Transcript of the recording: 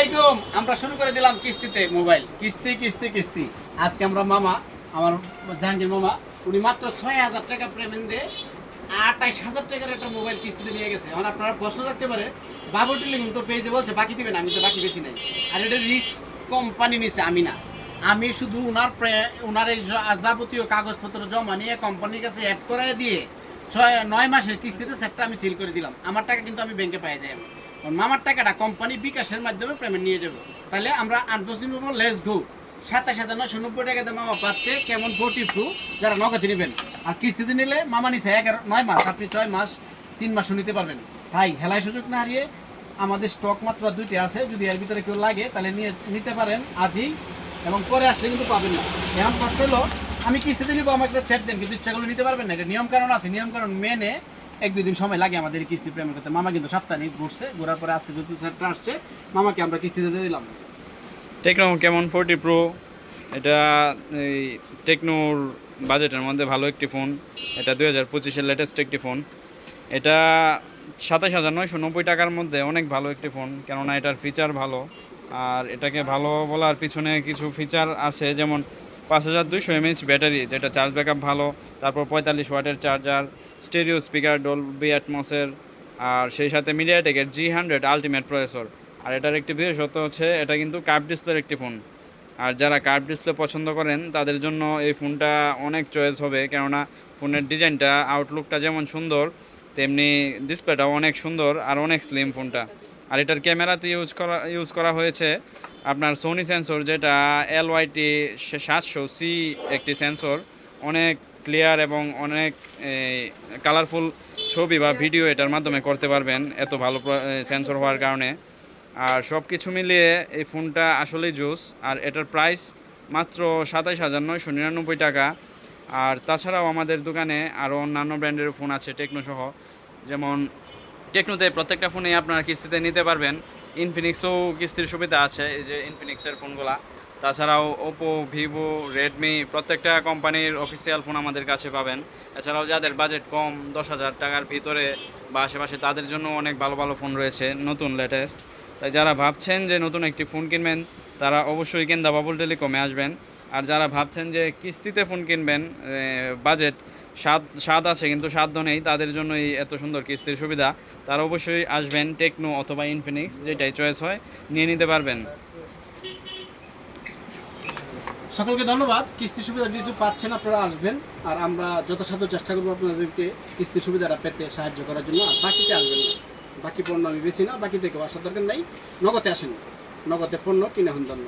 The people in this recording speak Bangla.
আলাইকুম। আমরা শুরু করে দিলাম কিস্তিতে মোবাইল। কিস্তি কিস্তি কিস্তি। আজকে আমরা মামা, আমার জাহাঙ্গীর মামা, উনি মাত্র ছয় হাজার টাকা পেমেন্ট দিয়ে আঠাইশ হাজার টাকার একটা মোবাইল কিস্তিতে নিয়ে গেছে। এখন আপনারা প্রশ্ন রাখতে পারে বাবু টেলিকম তো পেজে বলছে, বাকি দিবেন, আমি তো বাকি বেশি নাই। আর এটা রিক্স কোম্পানি নিছে, আমি না। আমি শুধু উনার প্রে- উনার এই যাবতীয় কাগজপত্র জমা নিয়ে কোম্পানির কাছে অ্যাড করায় দিয়ে ছয়, নয় মাসের কিস্তিতে সেটটা আমি সিল করে দিলাম। আমার টাকা কিন্তু আমি ব্যাংকে পাই যাই আর মামার টাকাটা কোম্পানি বিকাশের মাধ্যমে পেমেন্ট নিয়ে যাব। তাহলে আমরা আনপসিবল লেস গো সাতাশ হাজার নশো নব্বই টাকাতে মামা পাচ্ছে কেমন ফোর্টি টু যারা নগদে নেবেন। আর কিস্তিতে নিলে মামা নিছে এগারো, নয় মাস, আপনি ছয় মাস, তিন মাসও নিতে পারবেন। তাই হেলায় সুযোগ না হারিয়ে আমাদের স্টক মাত্র দুইটি আছে, যদি এর ভিতরে কেউ লাগে, তাহলে নিয়ে, নিতে পারেন আজই, এবং পরে আসলে কিন্তু পাবেন না। এখন কষ্ট হলো, আমি কিস্তিতে নিবো, আমাকে একটা ছেড় দেন, কিন্তু ইচ্ছা করলে নিতে পারবেন না। এটা নিয়ম কারণ আছে নিয়ম কারণ মেনে এক, দুই দিন সময় লাগে আমাদের কিস্তি পেমেন্ট করতে। মামা কিন্তু সপ্তাহে ঘুরছে, ঘোরার পরে আজকে দুটো সেটটা আসছে, মামাকে আমরা কিস্তিতে দিয়ে দিলাম। টেকনো কেমন? ফোরটি প্রো এটা এই টেকনোর বাজেটের মধ্যে ভালো একটি ফোন এটা দুই হাজার পঁচিশের লেটেস্ট একটি ফোন এটা সাতাশ হাজার নয়শো নব্বই টাকার মধ্যে অনেক ভালো একটি ফোন কেননা এটার ফিচার ভালো। আর এটাকে ভালো বলার পিছনে কিছু ফিচার আছে, যেমন পাঁচ হাজার দুইশো এমএইচ ব্যাটারি, যেটা চার্জ ব্যাকআপ ভালো, তারপর পঁয়তাল্লিশ ওয়াটের চার্জার স্টেরিও স্পিকার ডলবি অ্যাটমসের আর সেই সাথে মিডিয়াটেকের জি হান্ড্রেড আলটিমেট প্রসেসর আর এটার একটি বিশেষত্ব হচ্ছে, এটা কিন্তু কার্ভ ডিসপ্লের একটি ফোন আর যারা কার্ভ ডিসপ্লে পছন্দ করেন, তাদের জন্য এই ফোনটা অনেক চয়েস হবে, কেননা ফোনের ডিজাইনটা আউটলুকটা যেমন সুন্দর, তেমনি ডিসপ্লেটাও অনেক সুন্দর, আর অনেক স্লিম ফোনটা আর এটার ক্যামেরাতে ইউজ করা ইউজ করা হয়েছে আপনার সোনি সেন্সর যেটা এল ওয়াইটি সাতশো সি একটি সেন্সর অনেক ক্লিয়ার এবং অনেক কালারফুল ছবি বা ভিডিও এটার মাধ্যমে করতে পারবেন এত ভালো সেন্সর হওয়ার কারণে। আর সব কিছু মিলিয়ে এই ফোনটা আসলেই জুস। আর এটার প্রাইস মাত্র সাতাইশ হাজার নয়শো নিরানব্বই টাকা। আর তাছাড়াও আমাদের দোকানে আরও অন্যান্য ব্র্যান্ডের ফোন আছে টেকনোসহ যেমন টেকনোতে প্রত্যেকটা ফোনেই আপনারা কিস্তিতে নিতে পারবেন। ইনফিনিক্সও কিস্তির সুবিধা আছে, এই যে ইনফিনিক্সের ফোনগুলা। তাছাড়াও ওপো ভিভো রেডমি প্রত্যেকটা কোম্পানির অফিসিয়াল ফোন আমাদের কাছে পাবেন। এছাড়াও যাদের বাজেট কম, দশ হাজার টাকার ভিতরে বা আশেপাশে, তাদের জন্য অনেক ভালো ভালো ফোন রয়েছে, নতুন লেটেস্ট তাই যারা ভাবছেন যে নতুন একটি ফোন কিনবেন, তারা অবশ্যই কেন্দা বাবুল টেলিকমে আসবেন। আর যারা ভাবছেন যে কিস্তিতে ফোন কিনবেন বাজেট স্বাদ স্বাদ আছে কিন্তু সাধ্য নেই, তাদের জন্য এই এত সুন্দর কিস্তির সুবিধা। তারা অবশ্যই আসবেন টেকনো অথবা ইনফিনিক্স, যেটাই চয়েস হয়, নিয়ে নিতে পারবেন। সকলকে ধন্যবাদ। কিস্তি সুবিধা যেহেতু পাচ্ছেন, আপনারা আসবেন। আর আমরা যথাসাধ্য চেষ্টা করব আপনাদেরকে কিস্তি সুবিধাটা পেতে সাহায্য করার জন্য। আর বাকিতে আসবেন না। বাকি পণ্য আমি বেশি না, বাকি থেকে আসার দরকার নাই। নগদে আসেন নগদে পণ্য কিনে হন ধন্য।